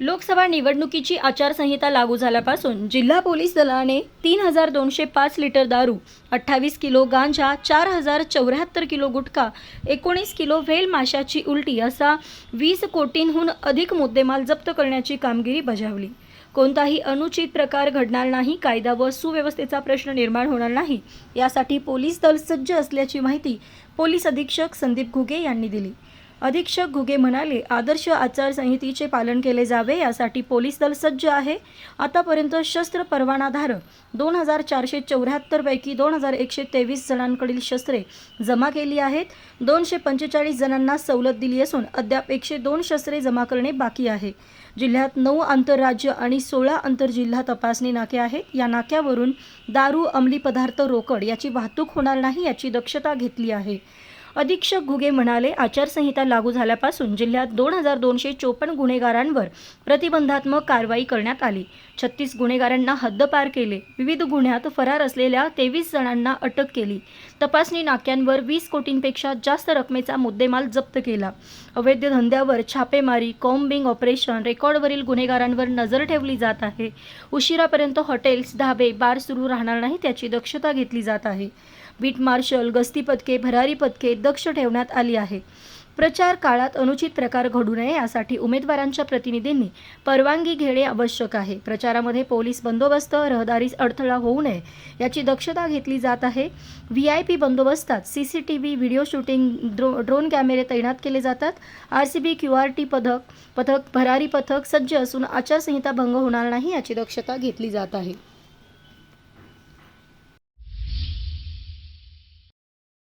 लोकसभा निवडणुकीची आचारसंहिता लागू झाल्यापासून जिल्हा पोलीस दलाने तीन हजार दोनशे पाच लिटर दारू अठ्ठावीस किलो गांजा चार हजार चौऱ्याहत्तर किलो गुटखा एकोणीस किलो व्हेल माशाची उलटी असा वीस कोटींहून अधिक मुद्देमाल जप्त करण्याची कामगिरी बजावली. कोणताही अनुचित प्रकार घडणार नाही कायदा व सुव्यवस्थेचा प्रश्न निर्माण होणार नाही यासाठी पोलीस दल सज्ज असल्याची माहिती पोलीस अधीक्षक संदीप घुगे यांनी दिली. अधीक्षक घुगे म्हणाले आदर्श आचारसंहितेचे पालन केले जावे यासाठी पोलीस दल सज्ज आहे. आतापर्यंत शस्त्र परवानाधारक दोन हजार चारशे चौऱ्याहत्तरपैकी दोन हजार एकशे तेवीस जणांकडील शस्त्रे जमा केली आहेत. दोनशे पंचेचाळीस जणांना सवलत दिली असून अद्याप एकशे दोन शस्त्रे जमा करणे बाकी आहे. जिल्ह्यात नऊ आंतरराज्य आणि सोळा आंतरजिल्हा तपासणी नाके आहेत. या नाक्यावरून दारू अंमली पदार्थ रोकड याची वाहतूक होणार नाही याची दक्षता घेतली आहे. अधीक्षक घुगे म्हणाले आचारसंहिता लागू झाल्यापासून जिल्ह्यात दोन हजार दोनशे चोपन्न गुन्हेगारांवर प्रतिबंधात्मक कारवाई करण्यात आली. छत्तीस गुन्हेगारांना हद्दपार केले. विविध गुन्ह्यात फरार असलेल्या तेवीस जणांना अटक केली. तपासणी नाक्यांवर वीस कोटींपेक्षा जास्त रकमेचा मुद्देमाल जप्त केला. अवैध धंद्यावर छापेमारी कॉम्बिंग ऑपरेशन रेकॉर्डवरील गुन्हेगारांवर नजर ठेवली जात आहे. उशिरापर्यंत हॉटेल्स धाबे बार सुरू राहणार नाही त्याची दक्षता घेतली जात आहे. बीट मार्शल गस्ती पथके भरारी पथके दक्ष ठेवण्यात आली आहे. प्रचार काळात अनुचित प्रकार घडू नये यासाठी उमेदवारांच्या प्रतिनिधींनी परवानगी घेणे आवश्यक आहे. प्रचारामध्ये पोलीस बंदोबस्त रहदारीस अडथळा होऊ नये याची दक्षता घेतली जात आहे. व्ही आय पी बंदोबस्तात C C T V video shooting ड्रो ड्रोन कॅमेरे तैनात केले जातात. R C B Q R T पथक पथक भरारी पथक सज्ज असून आचारसंहिता भंग होणार नाही याची दक्षता घेतली जात आहे.